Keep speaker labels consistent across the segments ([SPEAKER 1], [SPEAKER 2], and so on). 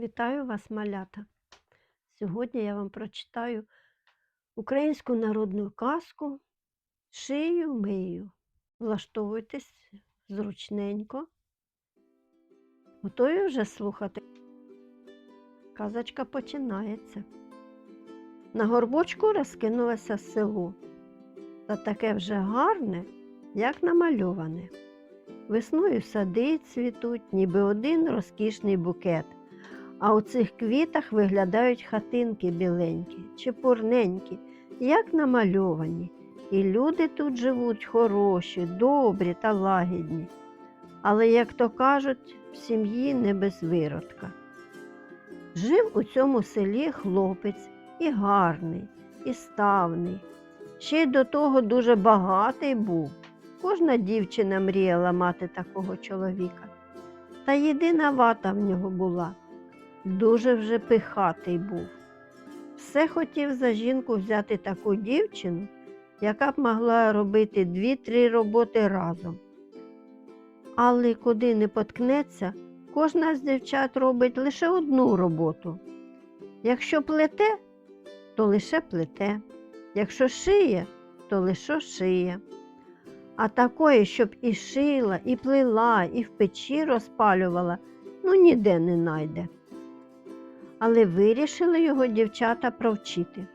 [SPEAKER 1] Вітаю вас, малята! Сьогодні я вам прочитаю українську народну казку Шию мию. Влаштовуйтесь зручненько. Готові вже слухати? Казочка починається. На горбочку розкинулося село, та таке вже гарне, як намальоване. Весною сади цвітуть, ніби один розкішний букет. А у цих квітах виглядають хатинки біленькі, чепурненькі, як намальовані. І люди тут живуть хороші, добрі та лагідні. Але, як то кажуть, в сім'ї не без виродка. Жив у цьому селі хлопець і гарний, і ставний. Ще й до того дуже багатий був. Кожна дівчина мріяла мати такого чоловіка. Та єдина вата в нього була дуже вже пихатий був. Все хотів за жінку взяти таку дівчину, яка б могла робити дві-три роботи разом. Але куди не поткнеться, кожна з дівчат робить лише одну роботу. Якщо плете, то лише плете, якщо шиє, то лише шиє. А такої, щоб і шила, і плела, і в печі розпалювала, ну ніде не найде але вирішили його дівчата провчити.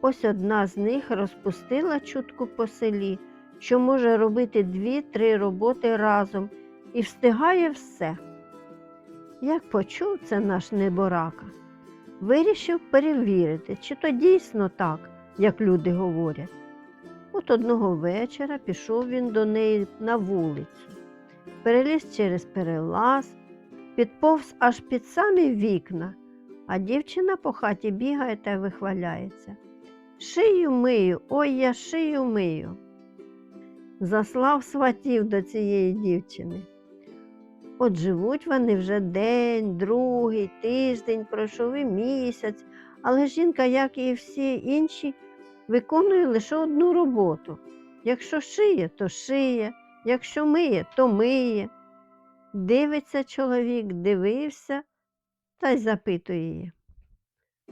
[SPEAKER 1] Ось одна з них розпустила чутку по селі, що може робити дві-три роботи разом і встигає все. Як почув це наш неборака, вирішив перевірити, чи то дійсно так, як люди говорять. От одного вечора пішов він до неї на вулицю, переліз через перелаз підповз аж під самі вікна, а дівчина по хаті бігає та вихваляється. Шию мию, ой я шию мию. Заслав сватів до цієї дівчини. От живуть вони вже день, другий, тиждень, пройшов і місяць, але жінка, як і всі інші, виконує лише одну роботу. Якщо шиє, то шиє, якщо миє, то миє. Дивиться чоловік, дивився та й запитує її.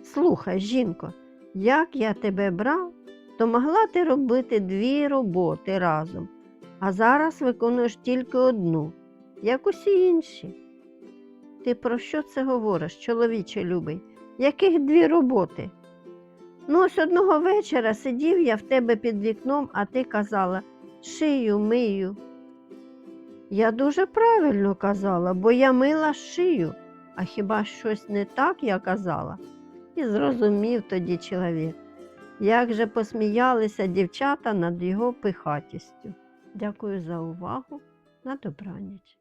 [SPEAKER 1] Слухай, жінко, як я тебе брав, то могла ти робити дві роботи разом, а зараз виконуєш тільки одну, як усі інші. Ти про що це говориш, чоловіче любий? Яких дві роботи? Ну, ось одного вечора сидів я в тебе під вікном, а ти казала шию, мию. Я дуже правильно казала, бо я мила шию, а хіба щось не так я казала? І зрозумів тоді чоловік, як же посміялися дівчата над його пихатістю. Дякую за увагу. На добраніч.